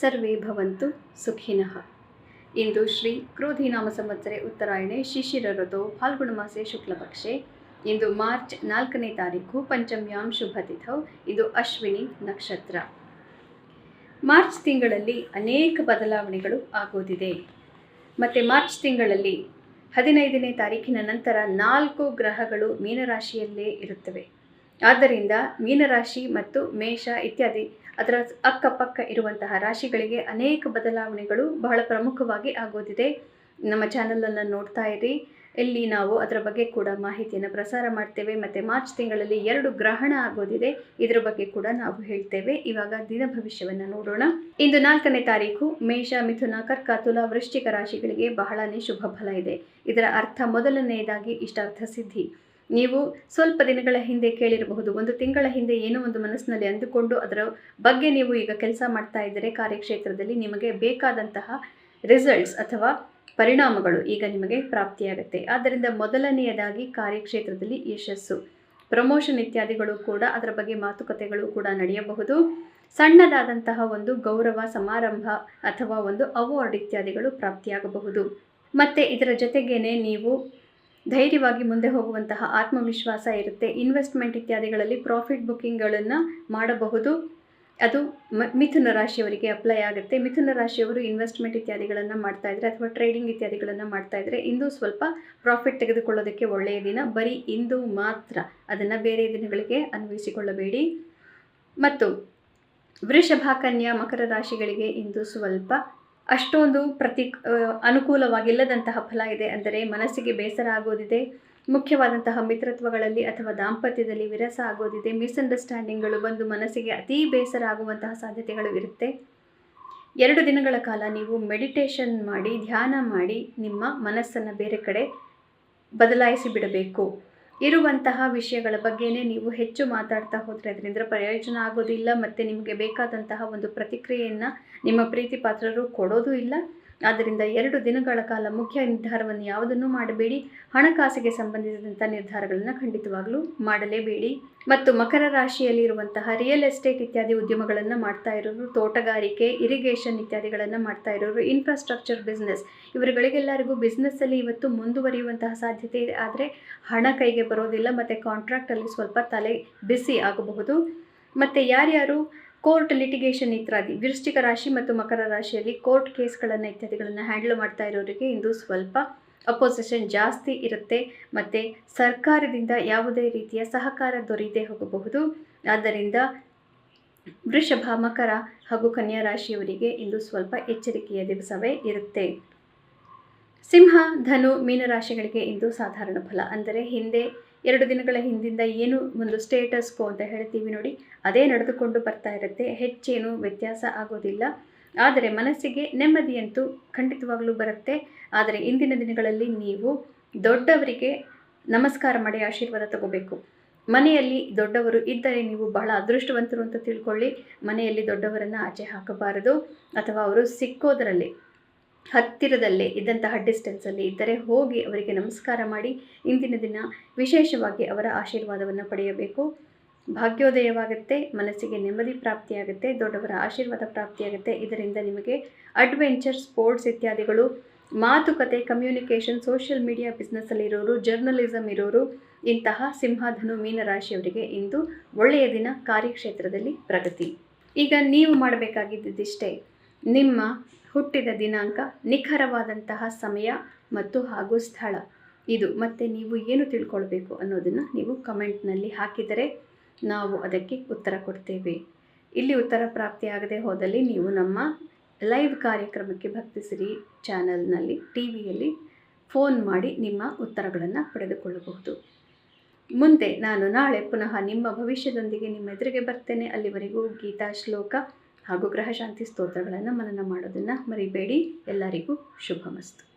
ಸರ್ವೇ ಭವಂತು ಸುಖಿನಃ. ಇಂದು ಶ್ರೀ ಕ್ರೋಧಿನಾಮ ಸಂವತ್ಸರೆ ಉತ್ತರಾಯಣೆ ಶಿಶಿರ ಋತು ಫಾಲ್ಗುಣ ಮಾಸೆ ಶುಕ್ಲಪಕ್ಷೆ. ಇಂದು ಮಾರ್ಚ್ ನಾಲ್ಕನೇ ತಾರೀಕು ಪಂಚಮ್ಯಾಂ ಶುಭ ತಿಥೌ ಇದು ಅಶ್ವಿನಿ ನಕ್ಷತ್ರ. ಮಾರ್ಚ್ ತಿಂಗಳಲ್ಲಿ ಅನೇಕ ಬದಲಾವಣೆಗಳು ಆಗೋದಿದೆ. ಮತ್ತು ಮಾರ್ಚ್ ತಿಂಗಳಲ್ಲಿ ಹದಿನೈದನೇ ತಾರೀಕಿನ ನಂತರ ನಾಲ್ಕು ಗ್ರಹಗಳು ಮೀನರಾಶಿಯಲ್ಲೇ ಇರುತ್ತವೆ. ಆದ್ದರಿಂದ ಮೀನರಾಶಿ ಮತ್ತು ಮೇಷ ಇತ್ಯಾದಿ ಅದರ ಅಕ್ಕಪಕ್ಕ ಇರುವಂತಹ ರಾಶಿಗಳಿಗೆ ಅನೇಕ ಬದಲಾವಣೆಗಳು ಬಹಳ ಪ್ರಮುಖವಾಗಿ ಆಗೋದಿದೆ. ನಮ್ಮ ಚಾನಲನ್ನು ನೋಡ್ತಾ ಇರಿ. ಇಲ್ಲಿ ನಾವು ಅದರ ಬಗ್ಗೆ ಕೂಡ ಮಾಹಿತಿಯನ್ನು ಪ್ರಸಾರ ಮಾಡ್ತೇವೆ. ಮತ್ತು ಮಾರ್ಚ್ ತಿಂಗಳಲ್ಲಿ ಎರಡು ಗ್ರಹಣ ಆಗೋದಿದೆ. ಇದರ ಬಗ್ಗೆ ಕೂಡ ನಾವು ಹೇಳ್ತೇವೆ. ಇವಾಗ ದಿನ ಭವಿಷ್ಯವನ್ನು ನೋಡೋಣ. ಇಂದು ನಾಲ್ಕನೇ ತಾರೀಕು, ಮೇಷ, ಮಿಥುನ ಕರ್ಕ ತುಲಾ ವೃಶ್ಚಿಕ ರಾಶಿಗಳಿಗೆ ಬಹಳನೇ ಶುಭ ಫಲ ಇದೆ. ಇದರ ಅರ್ಥ ಮೊದಲನೆಯದಾಗಿ ಇಷ್ಟಾರ್ಥ ಸಿದ್ಧಿ. ನೀವು ಸ್ವಲ್ಪ ದಿನಗಳ ಹಿಂದೆ ಕೇಳಿರಬಹುದು. ಒಂದು ತಿಂಗಳ ಹಿಂದೆ ಏನೋ ಒಂದು ಮನಸ್ಸಿನಲ್ಲಿ ಅಂದುಕೊಂಡು ಅದರ ಬಗ್ಗೆ ನೀವು ಈಗ ಕೆಲಸ ಮಾಡ್ತಾ ಇದ್ದರೆ ಕಾರ್ಯಕ್ಷೇತ್ರದಲ್ಲಿ ನಿಮಗೆ ಬೇಕಾದಂತಹ ರಿಸಲ್ಟ್ಸ್ ಅಥವಾ ಪರಿಣಾಮಗಳು ಈಗ ನಿಮಗೆ ಪ್ರಾಪ್ತಿಯಾಗುತ್ತೆ. ಆದ್ದರಿಂದ ಮೊದಲನೆಯದಾಗಿ ಕಾರ್ಯಕ್ಷೇತ್ರದಲ್ಲಿ ಯಶಸ್ಸು. ಪ್ರಮೋಷನ್ ಇತ್ಯಾದಿಗಳು ಕೂಡ ಅದರ ಬಗ್ಗೆ ಮಾತುಕತೆಗಳು ಕೂಡ ನಡೆಯಬಹುದು. ಸಣ್ಣದಾದಂತಹ ಒಂದು ಗೌರವ ಸಮಾರಂಭ ಅಥವಾ ಒಂದು ಅವಾರ್ಡ್ ಇತ್ಯಾದಿಗಳು ಪ್ರಾಪ್ತಿಯಾಗಬಹುದು. ಮತ್ತು ಇದರ ಜೊತೆಗೇ ನೀವು ಧೈರ್ಯವಾಗಿ ಮುಂದೆ ಹೋಗುವಂತಹ ಆತ್ಮವಿಶ್ವಾಸ ಇರುತ್ತೆ. ಇನ್ವೆಸ್ಟ್ಮೆಂಟ್ ಇತ್ಯಾದಿಗಳಲ್ಲಿ ಪ್ರಾಫಿಟ್ ಬುಕ್ಕಿಂಗ್ಗಳನ್ನು ಮಾಡಬಹುದು. ಅದು ಮಿಥುನ ರಾಶಿಯವರಿಗೆ ಅಪ್ಲೈ ಆಗುತ್ತೆ. ಮಿಥುನ ರಾಶಿಯವರು ಇನ್ವೆಸ್ಟ್ಮೆಂಟ್ ಇತ್ಯಾದಿಗಳನ್ನು ಮಾಡ್ತಾ ಇದ್ದರೆ ಅಥವಾ ಟ್ರೇಡಿಂಗ್ ಇತ್ಯಾದಿಗಳನ್ನು ಮಾಡ್ತಾ ಇದ್ದರೆ ಇಂದು ಸ್ವಲ್ಪ ಪ್ರಾಫಿಟ್ ತೆಗೆದುಕೊಳ್ಳೋದಕ್ಕೆ ಒಳ್ಳೆಯ ದಿನ. ಬರೀ ಇಂದು ಮಾತ್ರ. ಅದನ್ನು ಬೇರೆ ದಿನಗಳಿಗೆ ಅನ್ವಯಿಸಿಕೊಳ್ಳಬೇಡಿ. ಮತ್ತು ವೃಷಭ, ಕನ್ಯಾ, ಮಕರ ರಾಶಿಗಳಿಗೆ ಇಂದು ಸ್ವಲ್ಪ ಅಷ್ಟೊಂದು ಪ್ರತಿ ಅನುಕೂಲವಾಗಿಲ್ಲದಂತಹ ಫಲ ಇದೆ ಅಂದರೆ ಮನಸ್ಸಿಗೆ ಬೇಸರ ಆಗೋದಿದೆ, ಮುಖ್ಯವಾದಂತಹ ಮಿತ್ರತ್ವಗಳಲ್ಲಿ ಅಥವಾ ದಾಂಪತ್ಯದಲ್ಲಿ ವಿರಸ ಆಗೋದಿದೆ, ಮಿಸ್ಅಂಡರ್ಸ್ಟ್ಯಾಂಡಿಂಗ್ಗಳು ಬಂದು ಮನಸ್ಸಿಗೆ ಅತೀ ಬೇಸರ ಆಗುವಂತಹ ಸಾಧ್ಯತೆಗಳು ಇರುತ್ತೆ. ಎರಡು ದಿನಗಳ ಕಾಲ ನೀವು ಮೆಡಿಟೇಷನ್ ಮಾಡಿ, ಧ್ಯಾನ ಮಾಡಿ ನಿಮ್ಮ ಮನಸ್ಸನ್ನು ಬೇರೆ ಕಡೆ ಬದಲಾಯಿಸಿ ಬಿಡಬೇಕು. ಇರುವಂತಹ ವಿಷಯಗಳ ಬಗ್ಗೆನೇ ನೀವು ಹೆಚ್ಚು ಮಾತಾಡ್ತಾ ಹೋದರೆ ಅದರಿಂದ ಪ್ರಯೋಜನ ಆಗೋದಿಲ್ಲ, ಮತ್ತು ನಿಮಗೆ ಬೇಕಾದಂತಹ ಒಂದು ಪ್ರತಿಕ್ರಿಯೆಯನ್ನು ನಿಮ್ಮ ಪ್ರೀತಿ ಪಾತ್ರರು ಕೊಡೋದು ಇಲ್ಲ. ಆದ್ದರಿಂದ ಎರಡು ದಿನಗಳ ಕಾಲ ಮುಖ್ಯ ನಿರ್ಧಾರವನ್ನು ಯಾವುದನ್ನು ಮಾಡಬೇಡಿ. ಹಣಕಾಸಿಗೆ ಸಂಬಂಧಿಸಿದಂಥ ನಿರ್ಧಾರಗಳನ್ನು ಖಂಡಿತವಾಗಲೂ ಮಾಡಲೇಬೇಡಿ. ಮತ್ತು ಮಕರ ರಾಶಿಯಲ್ಲಿ ಇರುವಂತಹ ರಿಯಲ್ ಎಸ್ಟೇಟ್ ಇತ್ಯಾದಿ ಉದ್ಯಮಗಳನ್ನು ಮಾಡ್ತಾ ಇರೋರು, ತೋಟಗಾರಿಕೆ ಇರಿಗೇಷನ್ ಇತ್ಯಾದಿಗಳನ್ನು ಮಾಡ್ತಾ ಇರೋರು ಇನ್ಫ್ರಾಸ್ಟ್ರಕ್ಚರ್ ಬಿಸ್ನೆಸ್ ಇವರುಗಳಿಗೆಲ್ಲರಿಗೂ ಬಿಸ್ನೆಸ್ಸಲ್ಲಿ ಇವತ್ತು ಮುಂದುವರಿಯುವಂತಹ ಸಾಧ್ಯತೆ ಇದೆ. ಆದರೆ ಹಣ ಕೈಗೆ ಬರೋದಿಲ್ಲ, ಮತ್ತು ಕಾಂಟ್ರಾಕ್ಟಲ್ಲಿ ಸ್ವಲ್ಪ ತಲೆ ಬಿಸಿ ಆಗಬಹುದು. ಮತ್ತು ಯಾರ್ಯಾರು ಕೋರ್ಟ್ ಲಿಟಿಗೇಷನ್ ಇತ್ಯಾದಿ ವೃಶ್ಚಿಕ ರಾಶಿ ಮತ್ತು ಮಕರ ರಾಶಿಯಲ್ಲಿ ಕೋರ್ಟ್ ಕೇಸ್ಗಳನ್ನು ಇತ್ಯಾದಿಗಳನ್ನು ಹ್ಯಾಂಡಲ್ ಮಾಡ್ತಾ ಇರೋರಿಗೆ ಇಂದು ಸ್ವಲ್ಪ ಅಪೋಸಿಷನ್ ಜಾಸ್ತಿ ಇರುತ್ತೆ. ಮತ್ತು ಸರ್ಕಾರದಿಂದ ಯಾವುದೇ ರೀತಿಯ ಸಹಕಾರ ದೊರೆಯದೇ ಹೋಗಬಹುದು. ಆದ್ದರಿಂದ ವೃಷಭ, ಮಕರ ಹಾಗೂ ಕನ್ಯಾ ರಾಶಿಯವರಿಗೆ ಇಂದು ಸ್ವಲ್ಪ ಎಚ್ಚರಿಕೆಯ ದಿವಸವೇ ಇರುತ್ತೆ. ಸಿಂಹ, ಧನು, ಮೀನರಾಶಿಗಳಿಗೆ ಇಂದು ಸಾಧಾರಣ ಫಲ. ಅಂದರೆ ಹಿಂದೆ ಎರಡು ದಿನಗಳ ಹಿಂದಿಂದ ಏನು ಒಂದು ಸ್ಟೇಟಸ್ ಕೋ ಅಂತ ಹೇಳ್ತೀವಿ ನೋಡಿ. ಅದೇ ನಡೆದುಕೊಂಡು ಬರ್ತಾ ಇರುತ್ತೆ. ಹೆಚ್ಚೇನು ವ್ಯತ್ಯಾಸ ಆಗೋದಿಲ್ಲ. ಆದರೆ ಮನಸ್ಸಿಗೆ ನೆಮ್ಮದಿಯಂತೂ ಖಂಡಿತವಾಗಲೂ ಬರುತ್ತೆ. ಆದರೆ ಇಂದಿನ ದಿನಗಳಲ್ಲಿ ನೀವು ದೊಡ್ಡವರಿಗೆ ನಮಸ್ಕಾರ ಮಾಡಿ ಆಶೀರ್ವಾದ ತಗೋಬೇಕು. ಮನೆಯಲ್ಲಿ ದೊಡ್ಡವರು ಇದ್ದರೆ ನೀವು ಬಹಳ ಅದೃಷ್ಟವಂತರು ಅಂತ ತಿಳ್ಕೊಳ್ಳಿ. ಮನೆಯಲ್ಲಿ ದೊಡ್ಡವರನ್ನು ಆಚೆ ಹಾಕಬಾರದು. ಅಥವಾ ಅವರು ಸಿಕ್ಕೋದರಲ್ಲಿ ಹತ್ತಿರದಲ್ಲೇ ಇದ್ದಂತಹ ಡಿಸ್ಟೆನ್ಸಲ್ಲಿ ಇದ್ದರೆ ಹೋಗಿ ಅವರಿಗೆ ನಮಸ್ಕಾರ ಮಾಡಿ ಇಂದಿನ ದಿನ ವಿಶೇಷವಾಗಿ ಅವರ ಆಶೀರ್ವಾದವನ್ನು ಪಡೆಯಬೇಕು. ಭಾಗ್ಯೋದಯವಾಗುತ್ತೆ, ಮನಸ್ಸಿಗೆ ನೆಮ್ಮದಿ ಪ್ರಾಪ್ತಿಯಾಗುತ್ತೆ, ದೊಡ್ಡವರ ಆಶೀರ್ವಾದ ಪ್ರಾಪ್ತಿಯಾಗುತ್ತೆ. ಇದರಿಂದ ನಿಮಗೆ ಅಡ್ವೆಂಚರ್ ಸ್ಪೋರ್ಟ್ಸ್ ಇತ್ಯಾದಿಗಳು, ಮಾತುಕತೆ ಕಮ್ಯುನಿಕೇಷನ್ ಸೋಷಿಯಲ್ ಮೀಡಿಯಾ ಬಿಸ್ನೆಸ್ಸಲ್ಲಿ ಇರೋರು ಜರ್ನಲಿಸಮ್ ಇರೋರು, ಇಂತಹ ಸಿಂಹಧನು, ಮೀನರಾಶಿಯವರಿಗೆ ಇಂದು ಒಳ್ಳೆಯ ದಿನ ಕಾರ್ಯಕ್ಷೇತ್ರದಲ್ಲಿ ಪ್ರಗತಿ. ಈಗ ನೀವು ಮಾಡಬೇಕಾಗಿದ್ದಿಷ್ಟೇ ನಿಮ್ಮ ಹುಟ್ಟಿದ ದಿನಾಂಕ, ನಿಖರವಾದಂತಹ ಸಮಯ ಮತ್ತು ಹಾಗೂ ಸ್ಥಳ. ಇದು ಮತ್ತು ನೀವು ಏನು ತಿಳ್ಕೊಳ್ಬೇಕು ಅನ್ನೋದನ್ನು ನೀವು ಕಮೆಂಟ್ನಲ್ಲಿ ಹಾಕಿದರೆ ನಾವು ಅದಕ್ಕೆ ಉತ್ತರ ಕೊಡ್ತೇವೆ. ಇಲ್ಲಿ ಉತ್ತರ ಪ್ರಾಪ್ತಿಯಾಗದೆ ಹೋದಲ್ಲಿ ನೀವು ನಮ್ಮ ಲೈವ್ ಕಾರ್ಯಕ್ರಮಕ್ಕೆ ಭಕ್ತಿಸಿರಿ ಚಾನಲ್ನಲ್ಲಿ ಟಿ ವಿಯಲ್ಲಿ ಫೋನ್ ಮಾಡಿ ನಿಮ್ಮ ಉತ್ತರಗಳನ್ನು ಪಡೆದುಕೊಳ್ಳಬಹುದು. ಮುಂದೆ ನಾನು ನಾಳೆ ಪುನಃ ನಿಮ್ಮ ಭವಿಷ್ಯದೊಂದಿಗೆ ನಿಮ್ಮ ಎದುರಿಗೆ ಬರ್ತೇನೆ. ಅಲ್ಲಿವರೆಗೂ ಗೀತಾ ಶ್ಲೋಕ ಹಾಗೂ ಗ್ರಹಶಾಂತಿ ಸ್ತೋತ್ರಗಳನ್ನು ಮನನ ಮಾಡೋದನ್ನು ಮರಿಬೇಡಿ. ಎಲ್ಲರಿಗೂ ಶುಭಮಸ್ತು.